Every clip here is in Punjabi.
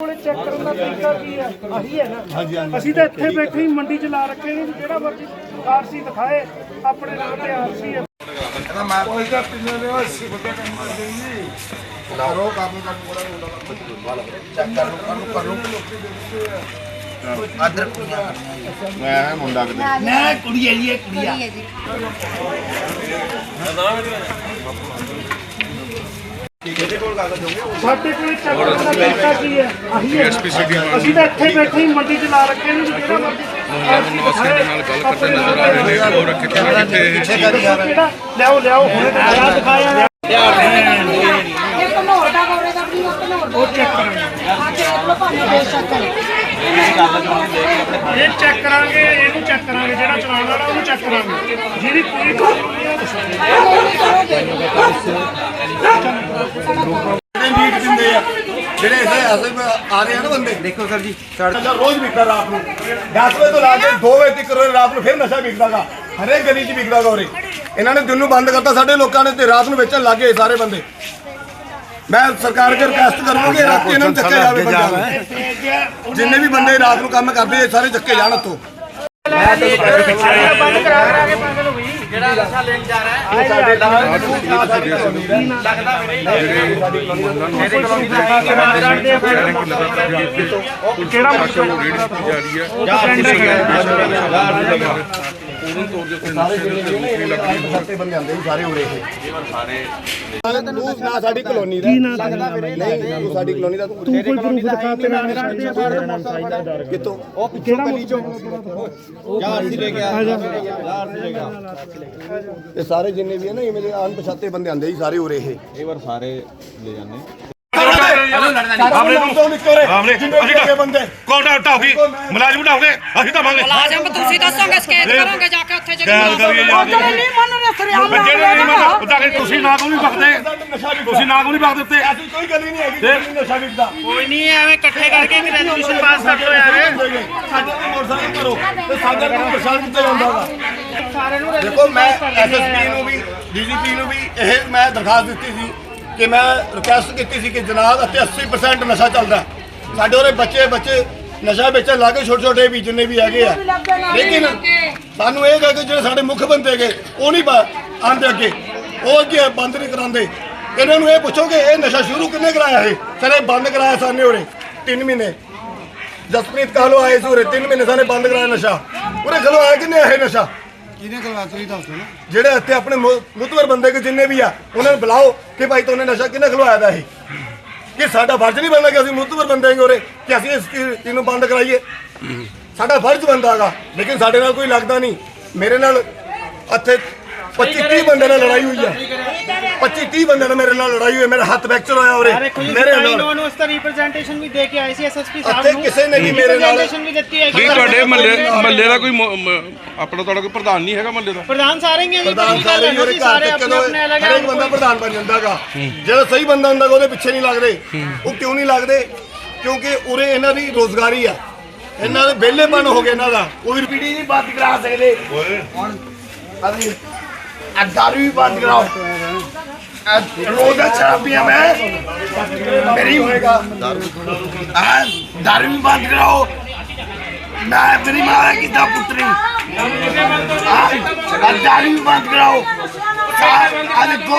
ਕੋਲੇ ਚੈੱਕ ਕਰਨ ਦਾ ਤਰੀਕਾ ਕੀ ਹੈ ਆਹੀ ਹੈ ਨਾ। ਅਸੀਂ ਤਾਂ ਇੱਥੇ ਬੈਠੇ ਹੀ ਮੰਡੀ 'ਚ ਲਾ ਰੱਖੇ ਨੇ। ਜਿਹੜਾ ਮਰਜ਼ੀ ਆਰਸੀ ਦਿਖਾਏ ਆਪਣੇ ਨਾਮ ਤੇ ਆਰਸੀ ਹੈ। ਮੈਂ ਮੁੰਡਾ ਕਿਤੇ। ਸਾਡੇ ਕੋਲੇ ਚੈੱਕ ਕਰਨ ਦਾ ਤਰੀਕਾ ਕੀ ਹੈ? ਨਾ। ਅਸੀਂ ਤਾਂ ਇੱਥੇ ਬੈਠੇ ਹੀ ਮੰਡੀ 'ਚ ਲਾ ਰੱਖੇ ਨੇ ਜਿਹੜਾ ਮਰਜ਼ੀ ਆਰਸੀ ਦਿਖਾਏ ਨਾਲ ਗੱਲ ਕਰਦੇ ਨਜ਼ਰ ਆ ਰਹੇ ਨੇ ਹੋਰ ਕਿੱਥੇ ਨਾ ਕਿੱਥੇ ਕਿਹੜਾ ਲਿਆਓ ਲਿਆਓ ਹੁਣੇ ਤਾਂ ਆਇਆ ਦਿਖਾਇਆ। ਇਹ ਘਨੌਰ ਦਾ ਗੌਰੇ ਦਾ ਵੀ ਉਹ ਚੈੱਕ ਕਰਾਂਗੇ। ਇਹ ਚੈੱਕ ਕਰਾਂਗੇ ਇਹਨੂੰ ਚੈੱਕ ਕਰਾਂਗੇ ਜਿਹੜਾ ਚਲਾਉਣ ਵਾਲਾ ਉਹਨੂੰ ਚੈੱਕ ਕਰਾਂਗੇ। ਜਿਹਦੀ ਕੋਈ ਮੀਟ ਦਿੰਦੇ ਆ? ਜਿਹੜੇ ਇਸੇ ਐਸੇ ਆ ਰਹੇ ਆ ਨਾ ਬੰਦੇ। ਦੇਖੋ ਸਰ ਜੀ ਨਸ਼ਾ ਰੋਜ਼ ਵਿਕਦਾ ਰਾਤ ਨੂੰ। 10 ਵਜੇ ਤੋਂ ਲਾ ਕੇ 2 ਵਜੇ ਤੱਕ ਰੋਜ਼ ਰਾਤ ਨੂੰ ਫਿਰ ਨਸ਼ਾ ਵਿਕਦਾਗਾ। ਹਰੇਕ ਗਲੀ 'ਚ ਵਿਕਦਾਗਾ ਉਰੇ। ਇਹਨਾਂ ਨੇ ਦਿਨ ਨੂੰ ਬੰਦ ਕਰਤਾ ਸਾਡੇ ਲੋਕਾਂ ਨੇ ਤੇ ਰਾਤ ਨੂੰ ਵੇਚਣ ਲੱਗੇ ਸਾਰੇ ਬੰਦੇ। ਮੈਂ ਸਰਕਾਰ ਅੱਗੇ ਰਿਕਵੈਸਟ ਕਰੂੰਗਾ ਰਾਤੀ ਇਹਨਾਂ ਨੂੰ ਚੱਕਿਆ ਜਾਵੇ ਨੂੰ ਜਿੰਨੇ ਵੀ ਬੰਦੇ ਰਾਤ ਨੂੰ ਕੰਮ ਕਰਦੇ ਆ ਸਾਰੇ ਚੱਕੇ ਜਾਣ ਉੱਥੋਂ। ਕਿਹੜਾ ਸਾਨੂੰ ਰੇੜੀ ਦਿੱਤੀ ਜਾ ਰਹੀ ਹੈ ਸੀ ਸਾਰੇ ਉਰੇ ਇਹ। ਸਾਰੇ ਤੂੰ ਨਾ ਸਾਡੀ ਕਲੋਨੀ ਦਾ ਲੱਗਦਾ ਵੀਰੇ ਨਹੀਂ ਤੂੰ ਸਾਡੀ ਕਲੋਨੀ ਦਾ ਤੂੰ ਕੋਈ ਪ੍ਰੂਫ ਦਿਖਾ ਤੇਰਾ ਨਿਸ਼ਾਨ ਕਿੱਥੋਂ? ਉਹ ਪਿੱਛੋਂ ਗਲੀ ਚੋਂ ਇਹ ਸਾਰੇ ਜਿੰਨੇ ਵੀ ਹੈ ਨਾ ਇਵੇਂ ਦੇ ਅਣਪਛਾਤੇ ਬੰਦੇ ਆਉਂਦੇ ਸੀ ਸਾਰੇ ਉਰੇ ਇਹ। ਇਹ ਵਾਰ ਸਾਰੇ ਲੈ ਜਾਂਦੇ। ਸਾਹਮਣੇ ਤੋਂ ਨਿਕਲੇ ਸਾਹਮਣੇ ਅਸੀਂ ਬੰਦੇ। ਕੌਣ ਢਾਉਗੀ ਮੁਲਾਜ਼ਮ ਢਾਉਗੇ ਅਸੀਂ ਤਾਂ ਮੰਗੇ ਮੁਲਾਜ਼ਮ ਤੁਸੀਂ ਦੱਸੋਗੇ ਸਕੇਤ ਕਰੋਗੇ ਜਾ ਕੇ ਉੱਥੇ ਗੱਲ ਕਰੀਏ ਯਾਰ ਨਹੀਂ ਮੰਨਣੇ ਸਰਿਆਮ ਬੱਚੇ ਨੇ ਨਹੀਂ ਮੰਨਦਾ ਉਦਾਂ ਕਿ ਤੁਸੀਂ ਨਾ ਕਿਉਂ ਨਹੀਂ ਬਖਦੇ ਨਸ਼ਾ ਵਿਕਦਾ ਤੁਸੀਂ ਨਾ ਕਿਉਂ ਨਹੀਂ ਬਖਦੇ ਉੱਤੇ ਐਸੀ ਕੋਈ ਗੱਲ ਹੀ ਨਹੀਂ ਹੈਗੀ ਜਿਹੜੀ ਨਸ਼ਾ ਵਿਕਦਾ ਕੋਈ ਨਹੀਂ ਐਵੇਂ ਇਕੱਠੇ ਕਰਕੇ ਵੀ ਰੈਜ਼ੋਲੂਸ਼ਨ ਪਾਸ ਕਰ ਲੋ ਯਾਰ ਸਾਡੇ ਤੇ ਮੋਟਰਸਾਈਕਲ ਕਰੋ ਤੇ ਸਾਡੇ ਕੋਲ ਪ੍ਰਸ਼ਾਸਨ ਕਿੱਥੇ ਜਾਂਦਾ ਵਾ। ਦੇਖੋ ਮੈਂ ਐਸਐਸਪੀ ਨੂੰ ਵੀ ਡੀਜੀਪੀ ਨੂੰ ਵੀ ਇਹ ਮੈਂ ਦਰਖਾਸਤ ਦਿੱਤੀ ਸੀ। ਕਿ ਮੈਂ ਰਿਕੁਐਸਟ ਕੀਤੀ ਸੀ ਕਿ ਜਨਾਬ ਅਤੇ 80% ਨਸ਼ਾ ਚੱਲਦਾ ਸਾਡੇ ਉਹਦੇ ਬੱਚੇ ਬੱਚੇ ਨਸ਼ਾ ਵਿੱਚ ਲਾਗੇ ਛੋਟੇ ਛੋਟੇ ਵੀ ਜਿੰਨੇ ਵੀ ਹੈਗੇ ਆ। ਲੇਕਿਨ ਸਾਨੂੰ ਇਹ ਹੈ ਕਿ ਜਿਹੜੇ ਸਾਡੇ ਮੁੱਖ ਬੰਦੇ ਹੈਗੇ, ਉਹ ਨਹੀਂ ਆਂਦੇ ਅੱਗੇ। ਉਹ ਅੱਗੇ ਬੰਦ ਨਹੀਂ ਕਰਾਉਂਦੇ। ਇਹਨਾਂ ਨੂੰ ਇਹ ਪੁੱਛੋ ਕਿ ਇਹ ਨਸ਼ਾ ਸ਼ੁਰੂ ਕਿੰਨੇ ਕਰਾਇਆ ਇਹ? ਸਾਰੇ ਬੰਦ ਕਰਾਇਆ ਸਾਨੇ ਉਰੇ 3 ਮਹੀਨੇ। ਜਸਪ੍ਰੀਤ ਕਾਹਲੋ ਆਏ ਸੂਰੇ 3 ਮਹੀਨੇ ਸਾਨੇ ਬੰਦ ਕਰਾਇਆ ਨਸ਼ਾ। ਉਰੇ ਖਲੋ ਆਇਆ ਕਿੰਨੇ ਇਹ ਨਸ਼ਾ? ਕਿਹਨੇ ਕਰਵਾ ਤੁਸੀਂ ਦੱਸੋ ਨਾ। ਜਿਹੜੇ ਇੱਥੇ ਆਪਣੇ ਮੁ- ਮੁਤਬਰ ਬੰਦੇ ਕਿ ਜਿੰਨੇ ਵੀ ਆ, ਉਹਨਾਂ ਨੂੰ ਬੁਲਾਓ ਕਿ ਭਾਈ ਤੁਹਾਨੂੰ ਨਸ਼ਾ ਕਿੰਨੇ ਖਲਵਾਇਆ ਦਾ ਇਹ? ਕਿ ਸਾਡਾ ਫਰਜ਼ ਨਹੀਂ ਬਣਦਾ ਕਿ ਅਸੀਂ ਮੁਤਬਰ ਬੰਦੇ ਹਾਂ ਉਰੇ, ਕਿ ਅਸੀਂ ਇਸ ਚੀਜ਼ ਚੀਜ਼ ਨੂੰ ਬੰਦ ਕਰਾਈਏ? ਸਾਡਾ ਫਰਜ਼ ਬਣਦਾ ਹੈਗਾ, ਲੇਕਿਨ ਸਾਡੇ ਨਾਲ ਕੋਈ ਲੱਗਦਾ ਨਹੀਂ। ਮੇਰੇ ਨਾਲ ਇੱਥੇ 25 30 ਬੰਦੇ ਨਾਲ ਲੜਾਈ ਹੋਈ ਹੈ 25 30 ਬੰਦੇ ਨਾਲ ਮੇਰੇ ਨਾਲ ਲੜਾਈ ਹੋਈ ਮੇਰਾ ਹੱਥ ਫ੍ਰੈਕਚਰ ਹੋਇਆ ਉਰੇ। ਮੇਰੇ ਨਾਲ। ਨੂੰ ਉਸ ਦਾ ਰਿਪਰੈਜ਼ੈਂਟੇਸ਼ਨ ਵੀ ਦੇ ਕੇ ਆਏ ਸੀ ਐਸਐਸਪੀ ਇੱਥੇ ਕਿਸੇ ਨੇ ਵੀ ਮੇਰੇ ਨਾਲ ਵੀ ਦਿੱਤੀ ਹੈ ਨਹੀਂ ਤੁਹਾਡੇ ਮਹੱਲੇ ਮਹੱਲੇ ਦਾ ਕੋਈ ਆਪਣਾ ਤੁਹਾਡਾ ਕੋਈ ਪ੍ਰਧਾਨ ਨਹੀਂ ਹੈਗਾ ਮਹੱਲੇ ਦਾ? ਪ੍ਰਧਾਨ ਸਾਰੇ ਹੀ ਹੈ ਜੀ ਪ੍ਰਧਾਨ ਸਾਰੇ ਹੀ ਉਹਦੇ ਘਰ ਤੱਕ ਹਰੇਕ ਬੰਦਾ ਪ੍ਰਧਾਨ ਬਣ ਜਾਂਦਾਗਾ ਜਿਹੜਾ ਸਹੀ ਬੰਦਾ ਹੁੰਦਾ ਉਹਦੇ ਪਿੱਛੇ ਨਹੀਂ ਲੱਗਦੇ। ਉਹ ਕਿਉਂ ਨਹੀਂ ਲੱਗਦੇ ਕਿਉਂਕਿ ਉਰੇ ਇਹਨਾਂ ਦੀ ਰੋਜ਼ਗਾਰੀ ਆ। ਇਹਨਾਂ ਦੇ ਵਿਹਲੇਪਨ ਹੋ ਗਿਆ ਇਹਨਾਂ ਦਾ। ਕੋਈ ਪੀੜੀ ਨਹੀਂ ਬੰਦ ਕਰਾ ਸਕਦੇ। ਹੁਣ ਅਸੀਂ ਅਦਾਰੂ ਵੀ ਬੰਦ ਕਰਾਓ। ਅਹ ਰੋਜ਼ ਦਾ ਸ਼ਰਾਬੀਆਂ ਮੈਂ। ਮੇਰੀ ਹੋਏਗਾ ਆ ਦਾਰੂ ਵੀ ਬੰਦ ਕਰਾਓ। ਮੈਂ ਮੇਰੀ ਮਾਂ ਕਿਦਾਂ ਪੁੱਤਰੀ ਆ ਦਾਰੂ ਵੀ ਬੰਦ ਕਰਾਓ ਆ ਦੇਖੋ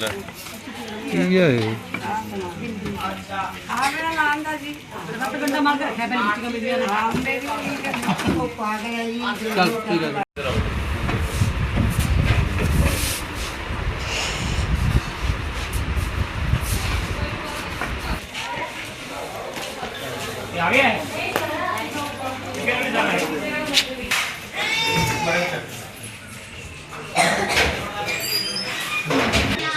ਸਰ ਜੀ ਦਿਮਾਗ ਆ ਮੇਰਾ ਨਾਮ ਦਾ ਜੀ। ਸੱਤ ਬੰਦਾ ਮੰਗ ਰੱਖਿਆ ਪਹਿਲੇ ਵਿੱਚ ਕਮੀ ਵੀ ਆ ਮੇਰੀ ਉਹ ਪਾਗਲ ਹੈ ਜੀ ਚੱਲ ਠੀਕ ਹੈ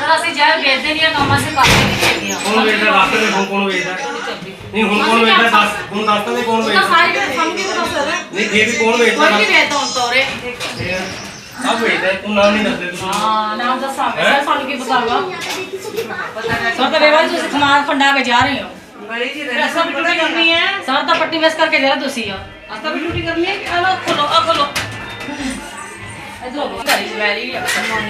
ਸ਼ਹਿਰ ਵੇਚਦੇ ਨਹੀਂ ਆ ਨੌਵਾਂ ਸੇ ਕਾਫੀ ਨਹੀਂ ਵੇਚਦੇ ਆ। ਕੌਣ ਵੇਚਦਾ ਦੱਸ ਦੇ ਹੁਣ ਕੌਣ ਵੇਚਦਾ? ਨਹੀਂ ਹੁਣ ਕੌਣ ਵੇਚਦਾ ਦੱਸ ਹੁਣ ਦੱਸ ਤਾਂ ਦੇ ਕੌਣ ਤਾਂ ਵੇਚਦਾ। ਸਾਰੇ ਜਿਹੜੇ ਸਾਨੂੰ ਕੀ ਪਤਾ ਸਰ। ਨਹੀਂ ਇਹ ਵੀ ਕੌਣ ਵੇਚਦਾ? ਕੋਈ ਨਹੀਂ ਵੇਚਦਾ ਹੁਣ ਤੋਰੇ ਸਭ ਵੇਚਦਾ ਤੂੰ ਨਾਮ ਨਹੀਂ ਦੱਸਦੇ ਤੁਸੀਂ। ਹਾਂ ਨਾਮ ਦੱਸਾਂ ਸਰ ਸਾਨੂੰ ਕੀ ਪਤਾ ਹੋਗਾ ਸਰ ਤਾਂ ਵੇਵਾ ਤੁਸੀਂ ਸਮਾਨ ਫੰਡਾ ਕੇ ਜਾ ਰਹੇ ਹੋ। ਬੜੀ ਜੀ ਅਸਾਂ ਵੀ ਡਿਊਟੀ ਕਰਨੀ ਹੈ। ਸਰ ਤਾਂ ਪੱਟੀ ਵੇਸ ਕਰਕੇ ਦੇ ਰਹੇ ਤੁਸੀਂ ਆ। ਅਸਾਂ ਵੀ ਡਿਊਟੀ ਕਰਨੀ ਹੈ ਕਿ ਆ ਖੋਲੋ ਆ ਖੋਲੋ। ਇਧਰ ਹੋ ਘਰੀ ਵੈਲੀ ਆ ਸਮਾਨ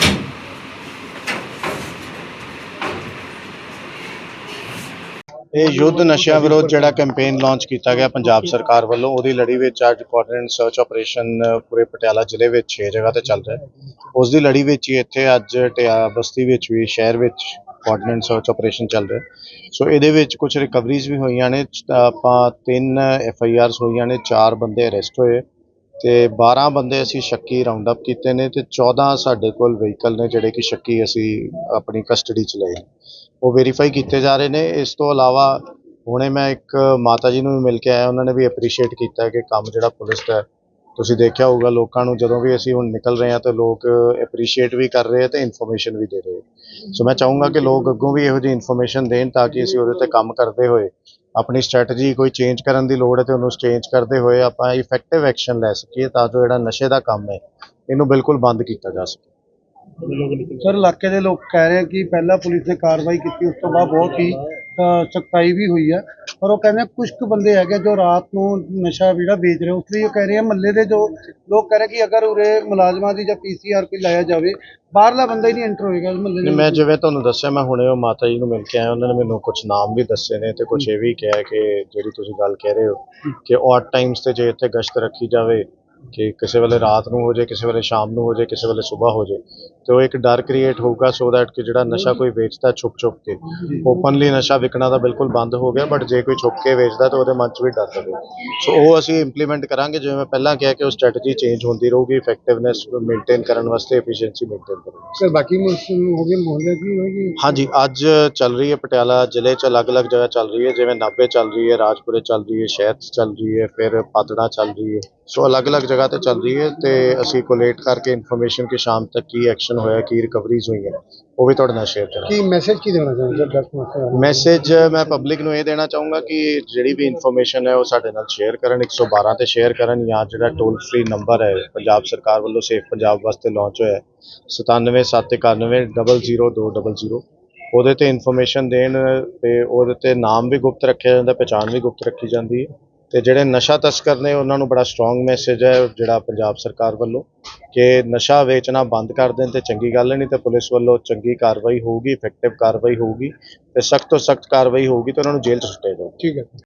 ਇਹ ਯੁੱਧ ਨਸ਼ਿਆਂ ਵਿਰੋਧ ਜਿਹੜਾ ਕੈਂਪੇਨ ਲਾਂਚ ਕੀਤਾ ਗਿਆ ਪੰਜਾਬ ਸਰਕਾਰ ਵੱਲੋਂ, ਉਹਦੀ ਲੜੀ ਵਿੱਚ ਅੱਜ ਕੋਆਰਡੀਨੇਟ ਸਰਚ ਆਪਰੇਸ਼ਨ ਪੂਰੇ ਪਟਿਆਲਾ ਜ਼ਿਲ੍ਹੇ ਵਿੱਚ 6 ਜਗ੍ਹਾ ਤੇ ਚੱਲ ਰਿਹਾ ਹੈ। ਉਸ ਦੀ ਲੜੀ ਵਿੱਚ ਹੀ ਇੱਥੇ ਅੱਜ ਟਿਆ ਬਸਤੀ ਵਿੱਚ ਵੀ, ਸ਼ਹਿਰ ਵਿੱਚ ਕੋਆਰਡੀਨੇਟ ਸਰਚ ਆਪਰੇਸ਼ਨ ਚੱਲ ਰਿਹਾ ਸੋ ਇਹਦੇ ਵਿੱਚ ਕੁਝ ਰਿਕਵਰੀਜ਼ ਵੀ ਹੋਈਆਂ ਨੇ ਆਪਾਂ ਤਿੰਨ ਐਫ ਆਈ ਆਰਸ ਹੋਈਆਂ ਨੇ, ਚਾਰ ਬੰਦੇ ਅਰੈਸਟ ਹੋਏ। ਤੇ 12 ਬੰਦੇ ਅਸੀਂ ਸ਼ੱਕੀ ਰਾਉਂਡ ਅਪ ਕੀਤੇ ਨੇ ਤੇ 14 ਸਾਡੇ ਕੋਲ ਵਹੀਕਲ ਨੇ ਜਿਹੜੇ ਕਿ ਸ਼ੱਕੀ ਅਸੀਂ ਆਪਣੀ ਕਸਟਡੀ ਚ ਲਏ ਉਹ ਵੈਰੀਫਾਈ ਕੀਤੇ ਜਾ ਰਹੇ ਨੇ। ਇਸ ਤੋਂ ਇਲਾਵਾ ਹੁਣੇ ਮੈਂ ਇੱਕ ਮਾਤਾ ਜੀ ਨੂੰ ਵੀ ਮਿਲ ਕੇ ਆਇਆ। ਉਹਨਾਂ ਨੇ ਵੀ ਅਪਰੀਸ਼ੀਏਟ ਕੀਤਾ ਕਿ ਕੰਮ ਜਿਹੜਾ ਪੁਲਿਸ ਦਾ ਤੁਸੀਂ ਦੇਖਿਆ ਹੋਊਗਾ ਲੋਕਾਂ ਨੂੰ ਜਦੋਂ ਵੀ ਅਸੀਂ ਹੁਣ ਨਿਕਲ ਰਹੇ ਹਾਂ ਤਾਂ ਲੋਕ ਅਪਰੀਸ਼ੀਏਟ ਵੀ ਕਰ ਰਹੇ ਤੇ ਇਨਫੋਰਮੇਸ਼ਨ ਵੀ ਦੇ ਰਹੇ ਸੋ ਮੈਂ ਚਾਹੂੰਗਾ ਕਿ ਲੋਕ ਅੱਗੋਂ ਵੀ ਇਹੋ ਜਿਹੀ ਇਨਫੋਰਮੇਸ਼ਨ ਦੇਣ ਤਾਂ ਕਿ ਅਸੀਂ ਉਹਦੇ ਤੇ ਕੰਮ ਕਰਦੇ ਹੋਏ, ਆਪਣੀ ਸਟ੍ਰੈਟਜੀ ਕੋਈ ਚੇਂਜ ਕਰਨ ਦੀ ਲੋੜ ਹੈ ਤੇ ਉਹਨੂੰ ਚੇਂਜ ਕਰਦੇ ਹੋਏ ਆਪਾਂ ਇਫੈਕਟਿਵ ਐਕਸ਼ਨ ਲੈ ਸਕੀਏ ਤਾਂ ਜੋ ਜਿਹੜਾ ਨਸ਼ੇ ਦਾ ਕੰਮ ਹੈ, ਇਹਨੂੰ ਬਿਲਕੁਲ ਬੰਦ ਕੀਤਾ ਜਾ ਸਕੇ। ਸਰ, ਇਲਾਕੇ ਦੇ ਲੋਕ ਕਹਿ ਰਹੇ ਕਿ ਪਹਿਲਾਂ ਪੁਲਿਸ ਨੇ ਕਾਰਵਾਈ ਕੀਤੀ, ਉਸ ਤੋਂ ਬਾਅਦ ਬਹੁਤ ਹੀ ਸਖਤਾਈ ਵੀ ਹੋਈ ਹੈ ਪਰ ਉਹ ਕਹਿੰਦੇ ਕੁਝ ਕੁ ਬੰਦੇ ਹੈਗੇ ਜੋ ਰਾਤ ਨੂੰ ਨਸ਼ਾ ਜਿਹੜਾ ਵੇਚ ਰਹੇ ਉਸ ਲਈ ਉਹ ਕਹਿ ਰਹੇ ਆ ਮੱਲੇ ਦੇ ਜੋ ਲੋਕ ਕਹਿ ਰਹੇ ਕਿ ਅਗਰ ਉਰੇ ਮੁਲਾਜ਼ਮਾਂ ਦੀ ਜਾਂ ਪੀਸੀਆਰ ਕੋਈ ਲਾਇਆ ਜਾਵੇ ਬਾਹਰਲਾ ਬੰਦਾ ਹੀ ਨਹੀਂ ਐਂਟਰ ਹੋਏਗਾ ਮੱਲੇ ਦੇ ਮੈਂ ਜਿਵੇਂ ਤੁਹਾਨੂੰ ਦੱਸਿਆ ਮੈਂ ਹੁਣੇ ਉਹ ਮਾਤਾ ਜੀ ਨੂੰ ਮਿਲ ਕੇ ਆਇਆ। ਉਹਨਾਂ ਨੇ ਮੈਨੂੰ ਕੁਝ ਨਾਮ ਵੀ ਦੱਸੇ ਨੇ ਤੇ ਕੁਝ ਇਹ ਵੀ ਕਿਹਾ ਕਿ ਜਿਹੜੀ ਤੁਸੀਂ ਗੱਲ ਕਹਿ ਰਹੇ ਹੋ ਕਿ ਔਡ ਟਾਈਮਸ ਤੇ ਜੇ ਇੱਥੇ ਗਸ਼ਤ ਰੱਖੀ ਜਾਵੇ ਕਿ ਕਿਸੇ ਵੇਲੇ ਰਾਤ ਨੂੰ ਹੋ ਜਾਏ ਕਿਸੇ ਵੇਲੇ ਸ਼ਾਮ ਨੂੰ ਹੋ ਜਾਏ ਕਿਸੇ ਵੇਲੇ ਸਵੇਰ ਹੋ ਜਾਏ ਤੇ ਉਹ ਇੱਕ ਡਰ ਕ੍ਰੀਏਟ ਹੋਊਗਾ ਸੋ ਦੈਟ ਕਿ ਜਿਹੜਾ ਨਸ਼ਾ ਕੋਈ ਵੇਚਦਾ ਛੁਪ ਛੁਪ ਕੇ। ਓਪਨਲੀ ਨਸ਼ਾ ਵਿਕਣਾ ਤਾਂ ਬਿਲਕੁਲ ਬੰਦ ਹੋ ਗਿਆ ਬਟ ਜੇ ਕੋਈ ਛੁਪ ਕੇ ਵੇਚਦਾ ਤਾਂ ਉਹਦੇ ਮਨ 'ਚ ਵੀ ਡਰ ਰਹੇ ਸੋ ਉਹ ਅਸੀਂ ਇੰਪਲੀਮੈਂਟ ਕਰਾਂਗੇ ਜਿਵੇਂ ਮੈਂ ਪਹਿਲਾਂ ਕਿਹਾ ਕਿ ਉਹ ਸਟ੍ਰੈਟਜੀ ਚੇਂਜ ਹੁੰਦੀ ਰਹੂਗੀ ਇਫੈਕਟਿਵਨੈਸ ਮੇਨਟੇਨ ਕਰਨ ਵਾਸਤੇ ਐਫੀਸ਼ੀਐਂਸੀ ਮੇਨਟੇਨ ਕਰਨ ਸਰ ਬਾਕੀ ਹੋ ਗਏ ਮੁਹੱਲੇ ਕੀ ਹੋਏਗੀ ਹਾਂਜੀ ਅੱਜ ਚੱਲ ਰਹੀ ਹੈ ਪਟਿਆਲਾ ਜ਼ਿਲ੍ਹੇ 'ਚ ਅਲੱਗ-ਅਲੱਗ ਜਗ੍ਹਾ ਚੱਲ ਰਹੀ ਹੈ ਜਿਵੇਂ ਨਾਭੇ ਚੱਲ ਰਹੀ ਹੈ ਰਾਜਪੁਰੇ ਚੱਲ ਰਹੀ ਹੈ ਸ਼ਹਿਰ 'ਚ ਚੱਲ ਰਹੀ ਹੈ ਫਿਰ ਪਾਤੜਾ ਚੱਲ ਰਹੀ ਹੈ। ਸੋ ਅਲੱਗ-ਅਲੱਗ ਜਗ੍ਹਾ ਤੇ ਚੱਲ ਰਹੀ ਹੈ ਤੇ ਅਸੀਂ ਕੋਲੇਟ ਕਰਕੇ ਇਨਫੋਰਮੇਸ਼ਨ ਕਿ ਸ਼ਾਮ ਤੱਕ ਕੀ ਐਕਸ਼ਨ ਹੋਇਆ ਕੀ ਰਿਕਵਰੀਜ਼ ਹੋਈਆਂ ਉਹ ਵੀ ਤੁਹਾਡੇ ਨਾਲ ਸ਼ੇਅਰ ਕਰਾਂਗੇ। ਕੀ ਮੈਸੇਜ ਕੀ ਦੇਣਾ ਚਾਹੁੰਦੇ ਮਾਫੀਆ ਮੈਸੇਜ ਮੈਂ ਪਬਲਿਕ ਨੂੰ ਇਹ ਦੇਣਾ ਚਾਹੂੰਗਾ ਕਿ ਜਿਹੜੀ ਵੀ ਇਨਫੋਰਮੇਸ਼ਨ ਹੈ ਉਹ ਸਾਡੇ ਨਾਲ ਸ਼ੇਅਰ ਕਰਨ 112 ਤੇ ਸ਼ੇਅਰ ਕਰਨ ਜਾਂ ਜਿਹੜਾ ਟੋਲ ਫ੍ਰੀ ਨੰਬਰ ਹੈ ਪੰਜਾਬ ਸਰਕਾਰ ਵੱਲੋਂ ਸੇਫ ਪੰਜਾਬ ਵਾਸਤੇ ਲਾਂਚ ਹੋਇਆ ਹੈ 9771900200 ਉਹਦੇ ਤੇ ਇਨਫੋਰਮੇਸ਼ਨ ਦੇਣ ਤੇ ਉਹਦੇ ਤੇ ਨਾਮ ਵੀ ਗੁਪਤ ਰੱਖਿਆ ਜਾਂਦਾ ਪਛਾਣ ਵੀ ਗੁਪਤ ਰੱਖੀ ਜਾਂਦੀ ਹੈ। ਤੇ ਜਿਹੜੇ ਨਸ਼ਾ ਤਸਕਰ ਨੇ, ਉਹਨਾਂ ਨੂੰ ਬੜਾ ਸਟਰੋਂਗ ਮੈਸੇਜ ਹੈ ਜਿਹੜਾ ਪੰਜਾਬ ਸਰਕਾਰ ਵੱਲੋਂ ਕਿ ਨਸ਼ਾ ਵੇਚਣਾ ਬੰਦ ਕਰ ਦੇਣ ਤੇ ਚੰਗੀ ਗੱਲ ਨਹੀਂ ਤੇ ਪੁਲਿਸ ਵੱਲੋਂ ਚੰਗੀ ਕਾਰਵਾਈ ਹੋਊਗੀ ਇਫੈਕਟਿਵ ਕਾਰਵਾਈ ਹੋਊਗੀ ਤੇ ਸਖਤ ਤੋਂ ਸਖਤ ਕਾਰਵਾਈ ਹੋਊਗੀ ਤੇ ਉਹਨਾਂ ਨੂੰ ਜੇਲ੍ਹ 'ਚ ਸੁੱਟਿਆ ਜਾਊਗਾ। ਠੀਕ ਹੈ।